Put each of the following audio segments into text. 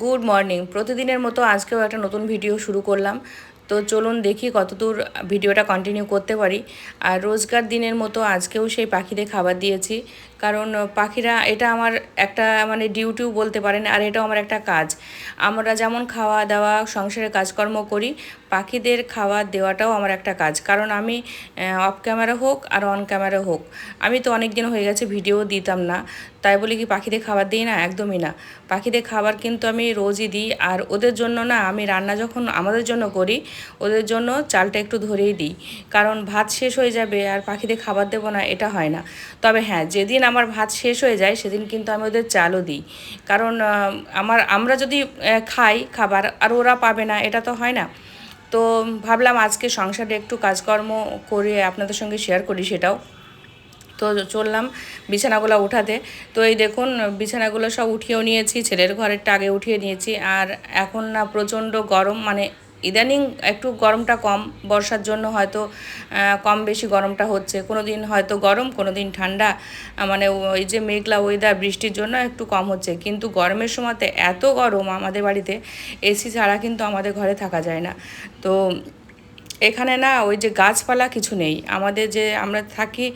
Good morning প্রতিদিনের মতো আজকেও একটা নতুন ভিডিও শুরু করলাম। তো চলুন দেখি কতদূর ভিডিওটা কন্টিনিউ করতে পারি। আর রোজকার দিনের মতো আজকেও সেই পাখিদের খাবার দিয়েছি। কারণ পাখিরা, এটা আমার একটা মানে ডিউটিও বলতে পারেন, আর এটাও আমার একটা কাজ। আমরা যেমন খাওয়া দাওয়া সংসারের কাজকর্ম করি, পাখিদের খাবার দেওয়াটাও আমার একটা কাজ। কারণ আমি অফ ক্যামেরা হোক আর অন ক্যামেরা হোক, আমি তো অনেক দিন হয়ে গেছে ভিডিও দিতাম না। তাই বলে কি, পাখিদের খাবার দিই না? একদমই না। পাখিদের খাবার কিন্তু আমি রোজই দিই, আর ওদের জন্য না, আমি রান্না যখন আমাদের জন্য করি, ওদের জন্য চালটা একটু ধরেই দিই। কারণ ভাত শেষ হয়ে যাবে, আর পাখিদের খাবার দেবো না, এটা হয় না। তবে হ্যাঁ যেদিন আমার ভাত শেষ হয়ে যায়, সেদিন কিন্তু আমি ওদের চালও দিই। কারণ আমার, আমরা যদি খাই খাবার, আর ওরা পাবে না, এটা তো হয় না। তো ভাবলাম আজকে সংসারে একটু কাজকর্ম করে আপনাদের সঙ্গে শেয়ার করি সেটাও। তো চললাম বিছানাগুলো উঠাতে। তো এই দেখুন, বিছানাগুলো সব উঠিয়েও নিয়েছি, ছেলের ঘরেরটা আগে উঠিয়ে নিয়েছি। আর এখন না প্রচণ্ড গরম মানে ইদানিং একটু গরমটা কম, বর্ষার জন্য হয়তো কম বেশি গরমটা হচ্ছে। কোনো দিন হয়তো গরম কোনো দিন ঠান্ডা মানে ওই যে মেঘলা ওয়েদার বৃষ্টির জন্য একটু কম হচ্ছে। কিন্তু গরমের সময়তে এত গরম আমাদের বাড়িতে এসি ছাড়া কিন্তু আমাদের ঘরে থাকা যায় না। তো এখানে না ওই যে গাছপালা কিছু নেই। আমাদের যে আমরা থাকি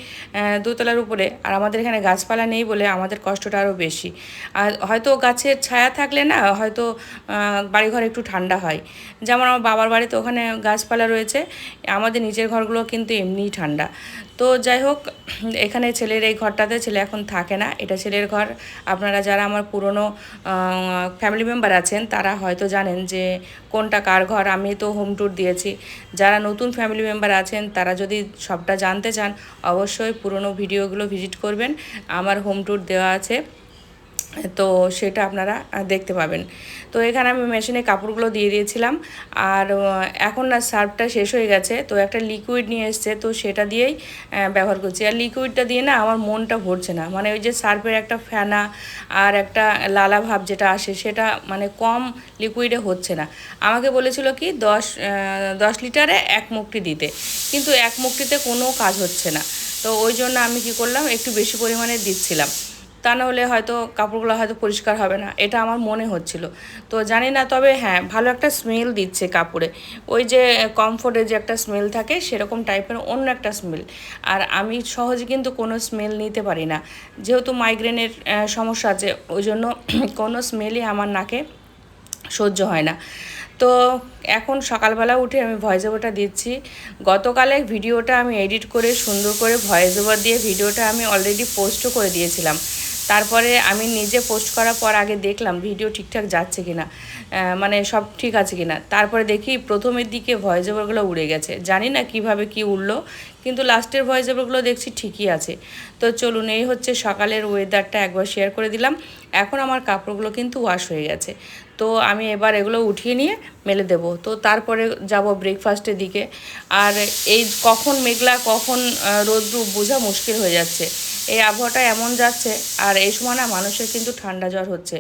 দোতলার উপরে, আর আমাদের এখানে গাছপালা নেই বলে আমাদের কষ্টটা আরও বেশি। আর হয়তো গাছের ছায়া থাকলে না হয়তো বাড়িঘর একটু ঠান্ডা হয়। যেমন আমার বাবার বাড়িতে ওখানে গাছপালা রয়েছে, আমাদের নিজের ঘরগুলো কিন্তু এমনিই ঠান্ডা। তো যাই হোক, এখানে ছেলের এই ঘরটাতে ছেলে এখন থাকে না। এটা ছেলের ঘর। আপনারা যারা আমার পুরনো ফ্যামিলি মেম্বার আছেন, তারা হয়তো জানেন যে কোনটা কার ঘর। আমি তো হোম ট্যুর দিয়েছি। যারা নতুন ফ্যামিলি মেম্বার আছেন, তারা যদি সবটা জানতে চান, অবশ্যই পুরনো ভিডিওগুলো ভিজিট করবেন। আমার হোম ট্যুর দেওয়া আছে। তো সেটা আপনারা দেখতে পাবেন। তো এখানে আমি মেশিনে কাপড়গুলো দিয়ে দিয়েছিলাম। আর এখন না সার্ফটা শেষ হয়ে গেছে, তো একটা লিকুইড নিয়ে এসছে, তো সেটা দিয়েই ব্যবহার করছি। আর লিকুইডটা দিয়ে না আমার মনটা ভরছে না। মানে ওই যে সার্ফের একটা ফেনা আর একটা লালা ভাব যেটা আসে, সেটা মানে কম লিকুইডে হচ্ছে না। আমাকে বলেছিল কি, দশ দশ লিটারে এক মুক্তি দিতে। কিন্তু এক মুক্তিতে কোনো কাজ হচ্ছে না। তো ওই জন্য আমি কি করলাম, একটু বেশি পরিমাণে দিচ্ছিলাম। তা না হলে হয়তো কাপড়গুলো হয়তো পরিষ্কার হবে না, এটা আমার মনে হচ্ছিল। তো জানি না, তবে হ্যাঁ ভালো একটা স্মেল দিচ্ছে কাপড়ে। ওই যে কমফোর্টের যে একটা স্মেল থাকে, সেরকম টাইপের অন্য একটা স্মেল আর আমি সহজে কিন্তু কোনো স্মেল নিতে পারি না। যেহেতু মাইগ্রেনের সমস্যা আছে, ওই জন্য কোনো স্মেলই আমার নাকে সহ্য হয় না। তো এখন সকালবেলা উঠে আমি ভয়েস ওভারটা দিচ্ছি। গতকালে ভিডিওটা আমি এডিট করে সুন্দর করে ভয়েস ওভার দিয়ে ভিডিওটা আমি অলরেডি পোস্টও করে দিয়েছিলাম। তারপরে আমি নিজে পোস্ট করার পর আগে দেখলাম ভিডিও ঠিকঠাক যাচ্ছে কিনা মানে সব ঠিক আছে কিনা। তারপরে দেখি প্রথমের দিকে ভয়েস ওভারগুলো উড়ে গেছে। জানি না কীভাবে কি উড়লো, কিন্তু লাস্টের ভয়েস ওভারগুলো দেখছি ঠিকই আছে। তো চলুন, এই হচ্ছে সকালের ওয়েদারটা একবার শেয়ার করে দিলাম। এখন আমার কাপড়গুলো কিন্তু ওয়াশ হয়ে গেছে। তো আমি এবার এগুলো উঠিয়ে নিয়ে মেলে দেব। তো তারপরে যাব ব্রেকফাস্টের দিকে। আর এই কখন মেঘলা, কখন রোদ্রু বোঝা মুশকিল হয়ে যাচ্ছে। এই আবহাওয়াটা এমন যাচ্ছে, আর এই সময় না মানুষের কিন্তু ঠান্ডা জ্বর হচ্ছে।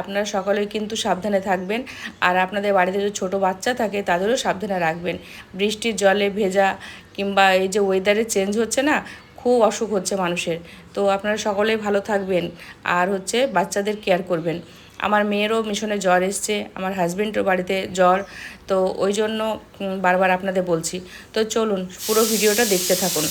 আপনারা সকলেই কিন্তু সাবধানে থাকবেন। আর আপনাদের বাড়িতে যদি ছোটো বাচ্চা থাকে, তাদেরও সাবধানে রাখবেন। বৃষ্টির জলে ভেজা কিংবা এই যে ওয়েদারে চেঞ্জ হচ্ছে না, খুব অসুখ হচ্ছে মানুষের। তো আপনারা সকলেই ভালো থাকবেন। আর হচ্ছে বাচ্চাদের কেয়ার করবেন। আমার মেয়েরও মিশনে জ্বর এসছে, আমার হাজবেন্ডের বাড়িতে জ্বর, তো ওই জন্য বারবার আপনাদের বলছি। তো চলুন, পুরো ভিডিওটা দেখতে থাকুন।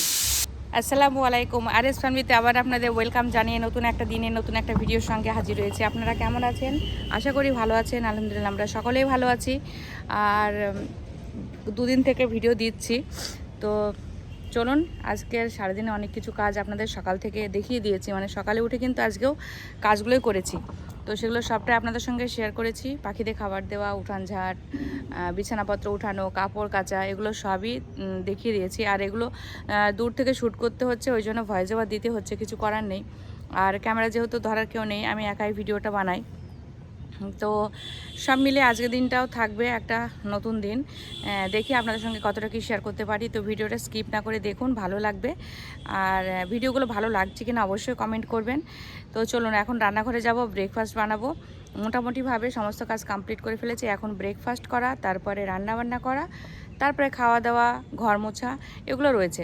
আসসালামু আলাইকুম আর এস ফ্যামিলিতে আবার আপনাদের ওয়েলকাম জানিয়ে নতুন একটা দিনে নতুন একটা ভিডিওর সঙ্গে হাজির হয়েছে। আপনারা কেমন আছেন? আশা করি ভালো আছেন, আলহামদুলিল্লাহ আমরা সকলেই ভালো আছি। আর দুদিন থেকে ভিডিও দিচ্ছি। তো চলুন আজকের সারাদিনে অনেক কিছু কাজ আপনাদের সকাল থেকে দেখিয়ে দিয়েছি। মানে সকালে উঠে কিন্তু আজকেও কাজগুলোই করেছি। তো সেগুলো সবটাই আপনাদের সঙ্গে শেয়ার করেছি। পাখিদের খাবার দেওয়া উঠান আহ, বিছানাপত্র উঠানো কাপড় কাচা এগুলো সবই দেখিয়ে দিয়েছি। আর এগুলো দূর থেকে শ্যুট করতে হচ্ছে ওই জন্য ভয়েস ওভার দিতে হচ্ছে কিছু করার নেই। আর ক্যামেরা যেহেতু ধরার কেউ নেই আমি একাই ভিডিওটা বানাই। তো সব মিলে আজকের দিনটাও থাকবে একটা নতুন দিন। দেখি আপনাদের সঙ্গে কতটা কি শেয়ার করতে পারি। তো ভিডিওটা স্কিপ না করে দেখুন, ভালো লাগবে। আর ভিডিওগুলো ভালো লাগছে কিনা অবশ্যই কমেন্ট করবেন। তো চলুন, এখন রান্নাঘরে যাব ব্রেকফাস্ট বানাবো। মোটামুটিভাবে সমস্ত কাজ কমপ্লিট করে ফেলেছি। এখন ব্রেকফাস্ট করা, তারপরে রান্না বান্না করা, তারপরে খাওয়া দাওয়া ঘর মোছা, এগুলো রয়েছে।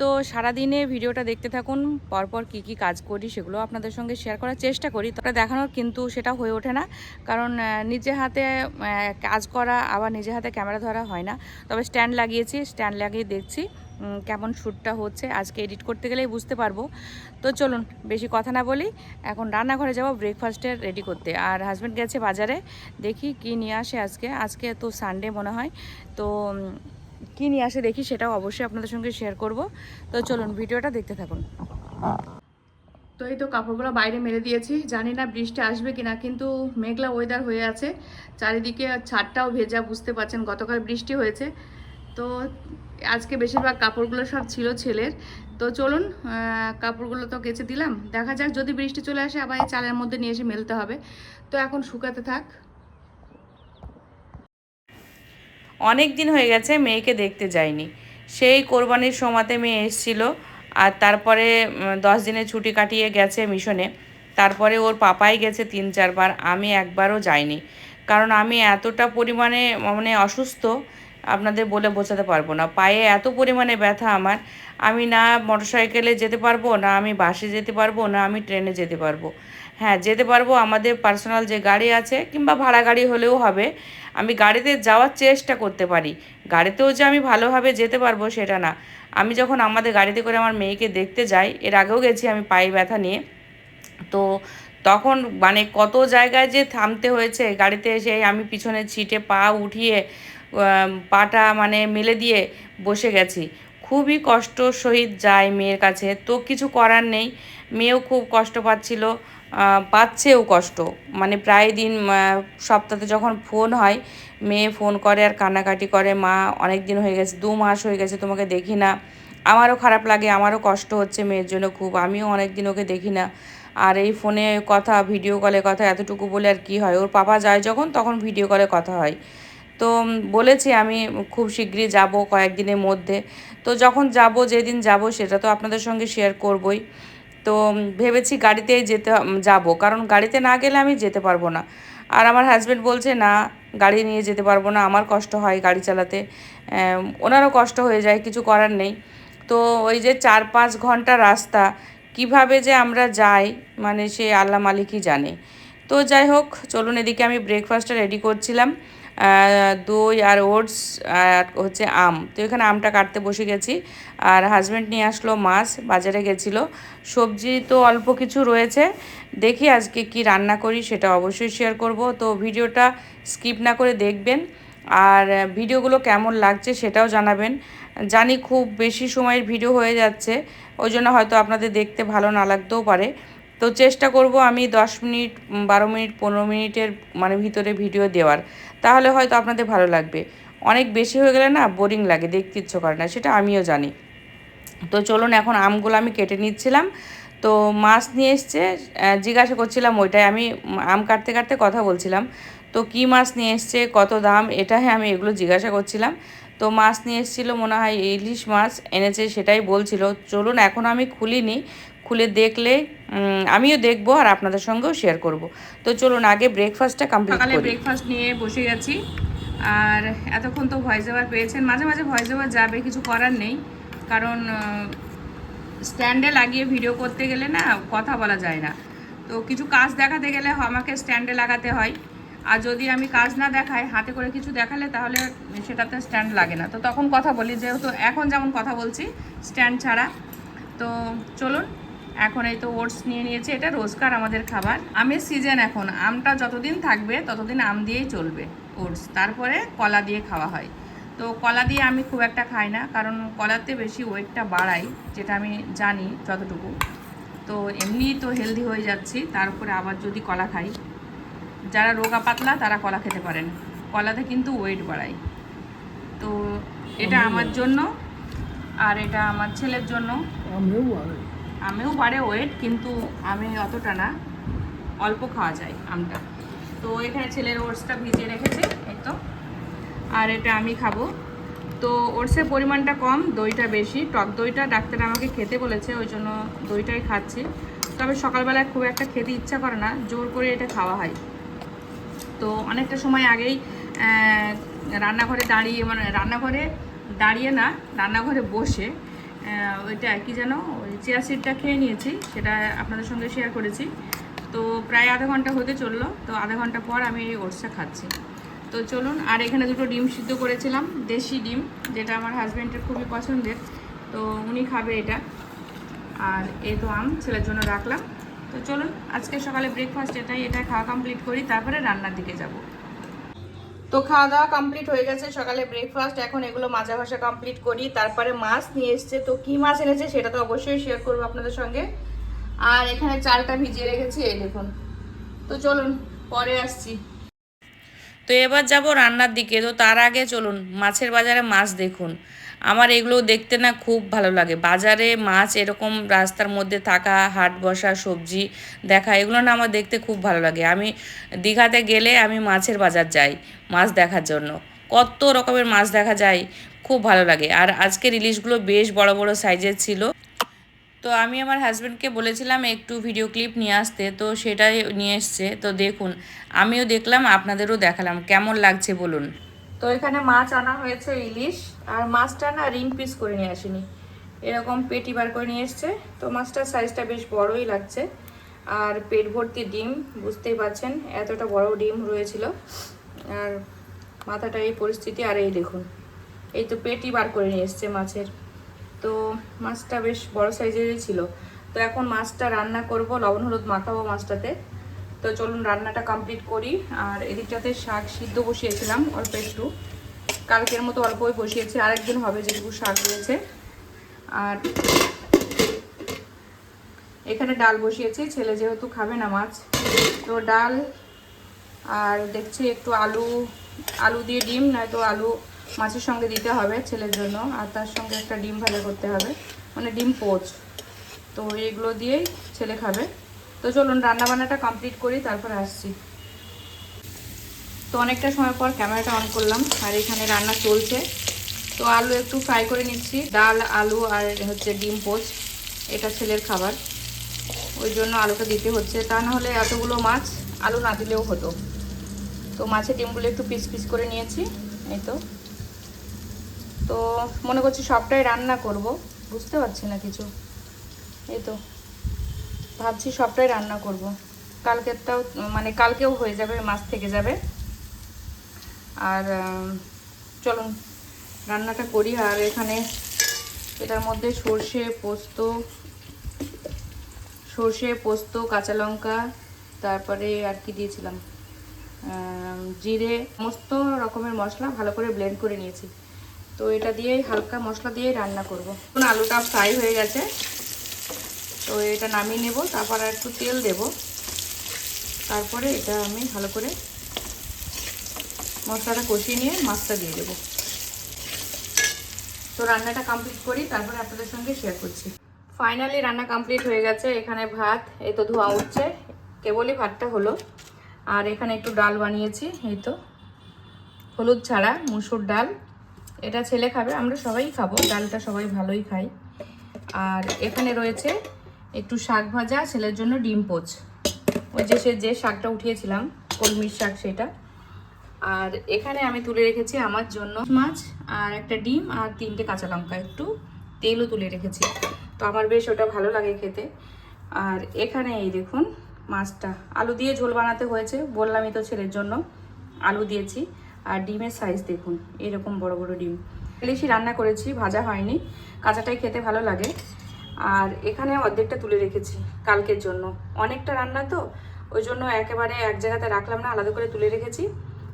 তো সারাদিনে ভিডিওটা দেখতে থাকুন, পরপর কি কি কাজ করি সেগুলো আপনাদের সঙ্গে শেয়ার করার চেষ্টা করি। তোটা দেখানোর কিন্তু সেটা হয়ে ওঠে না, কারণ নিজে হাতে কাজ করা, আবার নিজে হাতে ক্যামেরা ধরা হয় না। তবে স্ট্যান্ড লাগিয়েছি স্ট্যান্ড লাগিয়ে দেখছি কেমন শ্যুটটা হচ্ছে। আজকে এডিট করতে গেলেই বুঝতে পারব। তো চলুন, বেশি কথা না বলি, এখন রান্নাঘরে যাব ব্রেকফাস্টের রেডি করতে। আর হাজব্যান্ড গেছে বাজারে, দেখি কি নিয়ে আসে আজকে। আজকে তো সানডে মনে হয়। তো কি নিয়ে আসে দেখি, সেটাও অবশ্যই আপনাদের সঙ্গে শেয়ার করব। তো চলুন, ভিডিওটা দেখতে থাকুন। তো এই তো কাপড়গুলো বাইরে মেলে দিয়েছি। জানি না বৃষ্টি আসবে কিনা, কিন্তু মেঘলা ওয়েদার হয়ে আছে। চারিদিকে ছাদটাও ভেজা, বুঝতে পারছেন, গতকাল বৃষ্টি হয়েছে। তো আজকে বেশিরভাগ কাপড়গুলো সব ছিল ছেলের। তো চলুন কাপড়গুলো তো কেচে দিলাম। দেখা যাক, যদি বৃষ্টি চলে আসে, আবার এই চালের মধ্যে নিয়ে এসে মেলতে হবে। তো এখন শুকাতে থাক। অনেক দিন হয়ে গেছে মেয়েকে দেখতে যাইনি। সেই কোরবানির সময়তে মেয়ে এসেছিল আর তারপরে দশ দিনের ছুটি কাটিয়ে গেছে মিশনে। তারপরে ওর পাপাই গেছে তিন চারবার, আমি একবারও যাইনি। কারণ আমি এতটা পরিমাণে মানে অসুস্থ, আপনাদের বলে বোঝাতে পারব না। পায়ে এত পরিমাণে ব্যথা আমার, আমি না মোটরসাইকেলে যেতে পারব, না আমি বাসে যেতে পারব, না আমি ট্রেনে যেতে পারব। হ্যাঁ যেতে পারব আমাদের পার্সোনাল যে গাড়ি আছে কিংবা ভাড়া গাড়ি হলেও হবে। আমি গাড়িতে যাওয়ার চেষ্টা করতে পারি। গাড়িতেও যে আমি ভালোভাবে যেতে পারব সেটা না। আমি যখন আমাদের গাড়িতে করে আমার মেয়েকে দেখতে যাই, এর আগেও গেছি আমি পায়ে ব্যথা নিয়ে। তো তখন মানে কত জায়গায় যে থামতে হয়েছে, গাড়িতে এসে আমি পিছনে ছিটে পা উঠিয়ে পাটা মানে মেলে দিয়ে বসে গেছি। খুবই কষ্ট সহিত যায় মেয়ের কাছে। তো কিছু করার নেই। মেয়েও খুব কষ্ট পাচ্ছিল। পাচ্ছেও কষ্ট। মানে প্রায় দিন সপ্তাহে যখন ফোন হয়, মেয়ে ফোন করে আর কান্নাকাটি করে, মা, অনেক দিন হয়ে গেছে, দু মাস হয়ে গেছে, তোমাকে দেখি না। আমারও খারাপ লাগে, আমারও কষ্ট হচ্ছে মেয়ের জন্য খুব, আমিও অনেক দিন ওকে দেখি না। আর এই ফোনে কথা ভিডিও কলে কথা, এতটুকু বলে আর কি হয়? ওর পাপা যায় যখন, তখন ভিডিও কলে কথা হয়। তো বলেছি আমি খুব শীঘ্রই যাব কয়েকদিনের মধ্যে। তো যখন যাব, যেদিন যাব, সেটা তো আপনাদের সঙ্গে শেয়ার করবই। তো ভেবেছি গাড়িতেই যেতে, যাব। কারণ গাড়িতে না গেলে আমি যেতে পারব না। আর আমার হাজব্যান্ড বলছে, না, গাড়ি নিয়ে যেতে পারব না, আমার কষ্ট হয় গাড়ি চালাতে। ওনারও কষ্ট হয়ে যায়, কিছু করার নেই। তো ওই যে চার পাঁচ ঘণ্টা রাস্তা, কীভাবে যে আমরা যাই মানে সে আল্লাহ মালিকই জানে। তো যাই হোক, চলুন এদিকে আমি ব্রেকফাস্টটা রেডি করছিলাম। দই আর ওটস আর হচ্ছে আম। তো এখানে আমটা কাটতে বসে গেছি। আর হাজব্যান্ড নিয়ে আসলো মাছ, বাজারে গেছিল। সবজি তো অল্প কিছু রয়েছে। দেখি আজকে কি রান্না করি, সেটা অবশ্যই শেয়ার করব। তো ভিডিওটা স্কিপ না করে দেখবেন। আর ভিডিওগুলো কেমন লাগছে সেটাও জানাবেন। জানি খুব বেশি সময়ের ভিডিও হয়ে যাচ্ছে। ওই জন্য হয়তো আপনাদের দেখতে ভালো না লাগতেও পারে। তো চেষ্টা করব আমি দশ মিনিট উম, বারো মিনিট পনেরো মিনিটের মানে ভিতরে ভিডিও দেওয়ার। তাহলে হয়তো আপনাদের ভালো লাগবে। অনেক বেশি হয়ে গেলে না বোরিং লাগে দেখতে ইচ্ছে করে না সেটা আমিও জানি। তো চলুন এখন আমগুলো আমি কেটে নিচ্ছিলাম। তো মাছ নিয়ে এসছে জিজ্ঞাসা করছিলাম ওইটাই আমি আম কাটতে কাটতে কথা বলছিলাম। তো কি মাছ নিয়ে এসছে কত দাম এটাই আমি এগুলো জিজ্ঞাসা করছিলাম। তো মাছ নিয়ে এসেছিল মনে হয় ইলিশ মাছ এনেছে সেটাই বলছিল। চলুন এখন আমি খুলিনি খুলে দেখলে আমিও দেখব আর আপনাদের সঙ্গেও শেয়ার করব। তো চলুন আগে ব্রেকফাস্টটা কমপ্লিট সকালে ব্রেকফাস্ট নিয়ে বসে গেছি। আর এতক্ষণ তো ভয়েস ওভার পেয়েছেন। মাঝে মাঝে ভয়েস ওভার যাবে কিছু করার নেই। কারণ স্ট্যান্ডে লাগিয়ে ভিডিও করতে গেলে না কথা বলা যায় না। তো কিছু কাজ দেখাতে গেলে আমাকে স্ট্যান্ডে লাগাতে হয়। আর যদি আমি কাজ না দেখাই হাতে করে কিছু দেখালে তাহলে সেটাতে স্ট্যান্ড লাগে না। তো তখন কথা বলি যেহেতু এখন যেমন কথা বলছি স্ট্যান্ড ছাড়া। তো চলুন এখন এই তো ওটস নিয়ে নিয়েছি এটা রোজকার আমাদের খাবার। আমের সিজন এখন আমটা যতদিন থাকবে ততদিন আম দিয়েই চলবে ওটস তারপরে কলা দিয়ে খাওয়া হয়। তো কলা দিয়ে আমি খুব একটা খাই না কারণ কলাতে বেশি ওয়েটটা বাড়াই যেটা আমি জানি যতটুকু। তো এমনি তো হেলদি হয়ে যাচ্ছি তার উপরে আবার যদি কলা খাই। যারা রোগা পাতলা তারা কলা খেতে পারেন কলাতে কিন্তু ওয়েট বাড়ায়। তো এটা আমার জন্য আর এটা আমার ছেলের জন্য। আমেও বাড়ে ওয়েট কিন্তু আমি অতটা না। অল্প খাওয়া যায় আমটা। তো এখানে ছেলের ওটসটা ভিজিয়ে রেখেছে, এই তো। আর এটা আমি খাব। তো ওটসের পরিমাণটা কম, দইটা বেশি। টক দইটা ডাক্তার আমাকে খেতে বলেছে, ওই জন্য দইটাই খাচ্ছি। তবে সকালবেলায় খুব একটা খেতে ইচ্ছা করে না, জোর করে এটা খাওয়া হয়। তো অনেকটা সময় আগেই রান্নাঘরে দাঁড়িয়ে মানে রান্নাঘরে দাঁড়িয়ে না, রান্নাঘরে বসে ওইটা কি যেন ওই চেয়ার সিটটা খেয়ে নিয়েছি, সেটা আপনাদের সঙ্গে শেয়ার করেছি। তো প্রায় আধা ঘণ্টা হতে চলল, তো আধা ঘণ্টা পর আমি এই ওটসটা খাচ্ছি। তো চলুন, আর এখানে দুটো ডিম সিদ্ধ করেছিলাম, দেশি ডিম, যেটা আমার হাজব্যান্ডের খুবই পছন্দের। তো উনি খাবে এটা। আর এই তো আম, ছেলের জন্য রাখলাম। তো চলুন, আজকে সকালে ব্রেকফাস্ট এটাই, এটা খাওয়া কমপ্লিট করি, তারপরে রান্নার দিকে যাব। তো খাওয়া দাওয়া কমপ্লিট হয়ে গেছে, সকালে ব্রেকফাস্ট এখন এগুলো মাজা ভাষা কমপ্লিট করি, তারপরে মাছ নিয়ে এসছে। তো কি মাছ এনেছে সেটা তো অবশ্যই শেয়ার করব আপনাদের সঙ্গে। আর এখানে চালটা ভিজিয়ে রেখেছি, এই দেখুন। তো চলুন, পরে আসছি। তো এবার যাব রান্নার দিকে, তো তার আগে চলুন, মাছের বাজারে মাছ দেখুন। আমার এগুলো দেখতে না খুব ভালো লাগে। বাজারে মাছ এরকম রাস্তার মধ্যে থাকা, হাট বসা, সবজি দেখা, এগুলো না আমার দেখতে খুব ভালো লাগে। আমি দীঘাতে গেলে আমি মাছের বাজার যাই, মাছ দেখার জন্য। কত রকমের মাছ দেখা যায়, খুব ভালো লাগে। আর আজকের ইলিশগুলো বেশ বড় বড় সাইজের ছিল। তো আমি আমার হাজব্যান্ডকে বলেছিলাম একটু ভিডিও ক্লিপ নিয়ে আসতে, তো সেটাই নিয়ে এসছে। তো দেখুন, আমিও দেখলাম, আপনাদেরও দেখালাম। কেমন লাগছে বলুন। তো এখানে মাছ আনা হয়েছে ইলিশ, আর মাছটা না রিং পিস করে নিয়ে আসেনি। এরকম পেটি বার করে নিয়ে এসছে। তো মাছটার সাইজটা বেশ বড়ই লাগছে। আর পেট ভর্তি ডিম, বুঝতেই পারছেন, এতটা বড় ডিম রয়েছিল। আর মাথাটা এই পরিস্থিতি, আর এই দেখুন, এই তো পেটি বার করে নিয়ে এসছে মাছের। তো মাছটা বেশ বড় সাইজেরই ছিল। তো এখন মাছটা রান্না করব, লবণ, হলুদ মাখাবো মাছটাতে। তো চলুন রান্নাটা কমপ্লিট করি। আর এদিকটাতে শাক সিদ্ধ বসিয়েছিলাম অল্প একটু। কালকের মতো অল্পই বসিয়েছি, আরেকদিন হবে যেটুকু শাক রয়েছে। আর এখানে ডাল বসিয়েছি, ছেলে যেহেতু খাবে না মাছ। তো ডাল আর দেখছি একটু আলু আলু দিয়ে ডিম, নয়তো আলু মাছের সঙ্গে দিতে হবে ছেলের জন্য, আর তার সঙ্গে একটা ডিম ভাজা করতে হবে। মানে ডিম পোচ। তো এগুলো দিয়েই ছেলে খাবে। তো চলুন রান্না বান্নাটা কমপ্লিট করি, তারপর আসছি। তো অনেকটা সময় পর ক্যামেরাটা অন করলাম, আর এখানে রান্না চলছে। তো আলু একটু ফ্রাই করে নিচ্ছি, ডাল, আলু আর হচ্ছে ডিম পোচ এটা ছেলের খাবার। ওই জন্য আলুটা দিতে হচ্ছে, তা না হলে এতগুলো মাছ আলু না দিলেও হতো। তো মাছের ডিমগুলো একটু পিস পিস করে নিয়েছি, এই তো। তো মনে করছি সবটাই রান্না করব, বুঝতে পারছি না কিছু। এই তো। ভাবছি সবটাই রান্না করব। কালকেরটাও মানে কালকেও হয়ে যাবে, মাছ থেকে যাবে। আর চলুন, রান্নাটা করি। আর এখানে এটার মধ্যে সর্ষে পোস্ত সর্ষে পোস্ত, কাঁচা লঙ্কা, তারপরে আর কি দিয়েছিলাম? জিরে, সমস্ত রকমের মশলা ভালো করে ব্লেন্ড করে নিয়েছি। তো এটা দিয়েই হালকা মশলা দিয়ে রান্না করব। আলুটা ফ্রাই হয়ে গেছে। তো এটা নামিয়ে নেব, তারপর আর একটু তেল দেব। তারপরে এটা আমি ভালো করে মশলাটা কষিয়ে নিয়ে মাছটা দিয়ে দেবো। তো রান্নাটা কমপ্লিট করি, তারপরে আপনাদের সঙ্গে শেয়ার করছি। ফাইনালি রান্না কমপ্লিট হয়ে গেছে, এখানে ভাত, এই তো ধোয়া উঠছে, কেবলই ভাতটা হলো। আর এখানে একটু ডাল বানিয়েছি, এই তো। হলুদ ছাড়া, মুসুর ডাল। এটা ছেলে খাবে, আমরা সবাই খাব, ডালটা সবাই ভালোই খাই আর এখানে রয়েছে একটু শাক ভাজা, ছেলের জন্য ডিম পোচ। ওই যে সে যে শাকটা উঠিয়েছিলাম, কলমির শাক সেটা। আর এখানে আমি তুলে রেখেছি আমার জন্য মাছ আর একটা ডিম আর তিনটে কাঁচা লঙ্কা। একটু তেলও তুলে রেখেছি। তো আমার বেশ ওটা ভালো লাগে খেতে। আর এখানে এই দেখুন মাছটা। আলু দিয়ে ঝোল বানাতে হয়েছে, বললামই তো ছেলের জন্য। আলু দিয়েছি আর ডিমের সাইজ দেখুন, এরকম বড় বড় ডিম। ইলিশই রান্না করেছি, ভাজা হয়নি। কাঁচাটাই খেতে ভালো লাগে। আর এখানে অর্ধেকটা তুলে রেখেছি কালকের জন্য। অনেকটা রান্না তো, ওই জন্য একেবারে এক জায়গাতে রাখলাম না, আলাদা করে তুলে রেখেছি।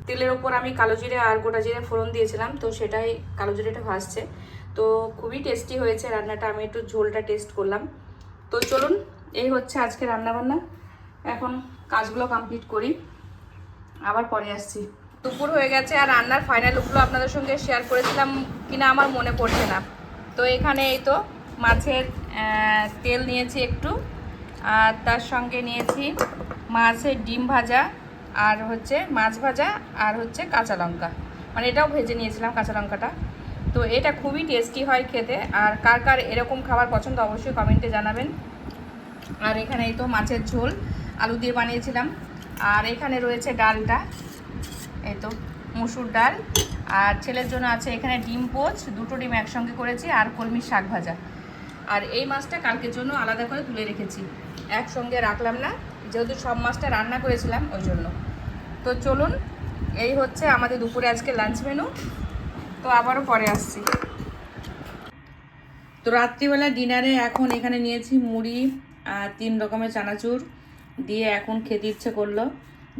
তেলের ওপর আমি কালো জিরে আর গোটা জিরে ফোড়ন দিয়েছিলাম, তো সেটাই কালো জিরেটা ভাসছে তো খুবই টেস্টি হয়েছে রান্নাটা, আমি একটু ঝোলটা টেস্ট করলাম। তো চলুন, এই হচ্ছে আজকে রান্নাবান্না। এখন কাজগুলো কমপ্লিট করি। আবার পরে আসছি। দুপুর হয়ে গেছে আর রান্নার ফাইনাল লুকগুলো আপনাদের সঙ্গে শেয়ার করেছিলাম কিনা আমার মনে পড়ছে না। তো এখানে এই তো। মাছের তেল নিয়েছি একটু। আর তার সঙ্গে নিয়েছি মাছের ডিম ভাজা, আর হচ্ছে মাছ ভাজা, আর হচ্ছে কাঁচা লঙ্কা। মানে এটাও ভেজে নিয়েছিলাম কাঁচা লঙ্কাটা। তো এটা খুবই টেস্টি হয় খেতে। আর কার কার এরকম খাবার পছন্দ অবশ্যই কমেন্টে জানাবেন। আর এখানে এই তো মাছের ঝোল, আলু দিয়ে বানিয়েছিলাম। আর এখানে রয়েছে ডালটা, এই তো মুসুর ডাল। আর ছেলের জন্য আছে এখানে ডিম পোচ, দুটো ডিম একসঙ্গে করেছি, আর কলমির শাক ভাজা। আর এই মাছটা কালকের জন্য আলাদা করে তুলে রেখেছি। একসঙ্গে রাখলাম না, যেহেতু সব মাছটা রান্না করেছিলাম ওই জন্য। তো চলুন, এই হচ্ছে আমাদের দুপুরে আজকে লাঞ্চ মেনু তো আবারও পরে আসছি। তো রাত্রিবেলা ডিনারে এখন এখানে নিয়েছি মুড়ি আর তিন রকমের চানাচুর দিয়ে এখন খেতে ইচ্ছে করল।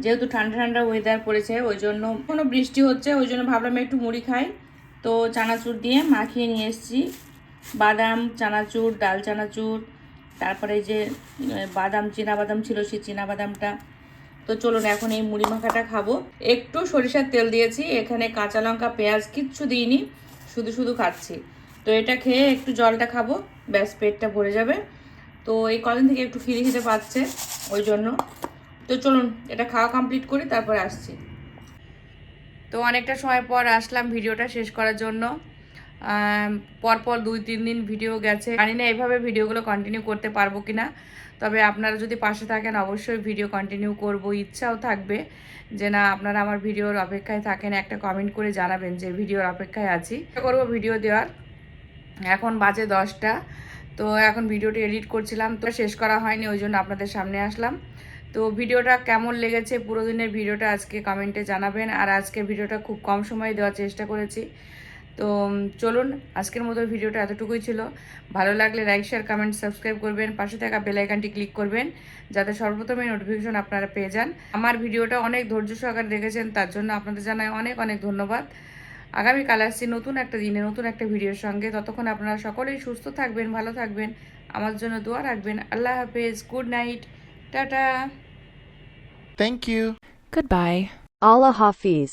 যেহেতু ঠান্ডা ঠান্ডা ওয়েদার পড়েছে, ওই জন্য কোনো বৃষ্টি হচ্ছে, ওই জন্য ভাবলাম একটু মুড়ি খাই। তো চানাচুর দিয়ে মাখিয়ে নিয়ে এসেছি। বাদাম, চানাচুর, ডাল চানাচুর, তারপরে যে বাদাম চীনা বাদাম ছিল সেই চীনা বাদামটা তো চলুন এখন এই মুড়ি মাখাটা খাব। একটু সরিষার তেল দিয়েছি, এখানে কাঁচা লঙ্কা, পেঁয়াজ কিচ্ছু দিইনি, শুধু শুধু খাচ্ছি। তো এটা খেয়ে একটু জলটা খাব, ব্যাস পেটটা ভরে যাবে। তো এই কদিন থেকে একটু ফিরে খেতে পাচ্ছে, ওই জন্য। তো চলুন, এটা খাওয়া কমপ্লিট করি, তারপরে আসছি। তো অনেকটা সময় পর আসলাম ভিডিওটা শেষ করার জন্য। পরপর দুই, তিন দিন ভিডিও গেছে। জানি না এইভাবে ভিডিওগুলো কন্টিনিউ করতে পারব কিনা। তবে আপনারা যদি পাশে থাকেন, অবশ্যই ভিডিও কন্টিনিউ করব। ইচ্ছাও থাকবে যে না, আপনারা আমার ভিডিওর অপেক্ষায় থাকেন। একটা কমেন্ট করে জানাবেন যে ভিডিওর অপেক্ষায় আছি। করব ভিডিও দেওয়ার এখন বাজে দশটা। তো এখন ভিডিওটি এডিট করছিলাম, তো শেষ করা হয়নি, ওই জন্য আপনাদের সামনে আসলাম। তো ভিডিওটা কেমন লেগেছে, পুরো দিনের ভিডিওটা আজকে কমেন্টে জানাবেন। আর আজকে ভিডিওটা খুব কম সময়ে দেওয়ার চেষ্টা করেছি। তো চলুন আজকের মতো ভিডিওটা এতটুকুই ছিল। ভালো লাগলে লাইক শেয়ার কমেন্ট সাবস্ক্রাইব করবেন। পাশে থাকা বেলাইকানটি ক্লিক করবেন যাতে সর্বপ্রথমে নোটিফিকেশন আপনারা পেয়ে যান। আমার ভিডিওটা অনেক ধৈর্য সহকারে দেখেছেন তার জন্য আপনাদের জানাই অনেক অনেক ধন্যবাদ। আগামীকাল আসছি নতুন একটা দিনে নতুন একটা ভিডিওর সঙ্গে। ততক্ষণ আপনারা সকলেই সুস্থ থাকবেন ভালো থাকবেন। আমার জন্য দোয়া রাখবেন। আল্লাহ হাফেজ। Good night tata. Thank you. Bye Allah Hafiz.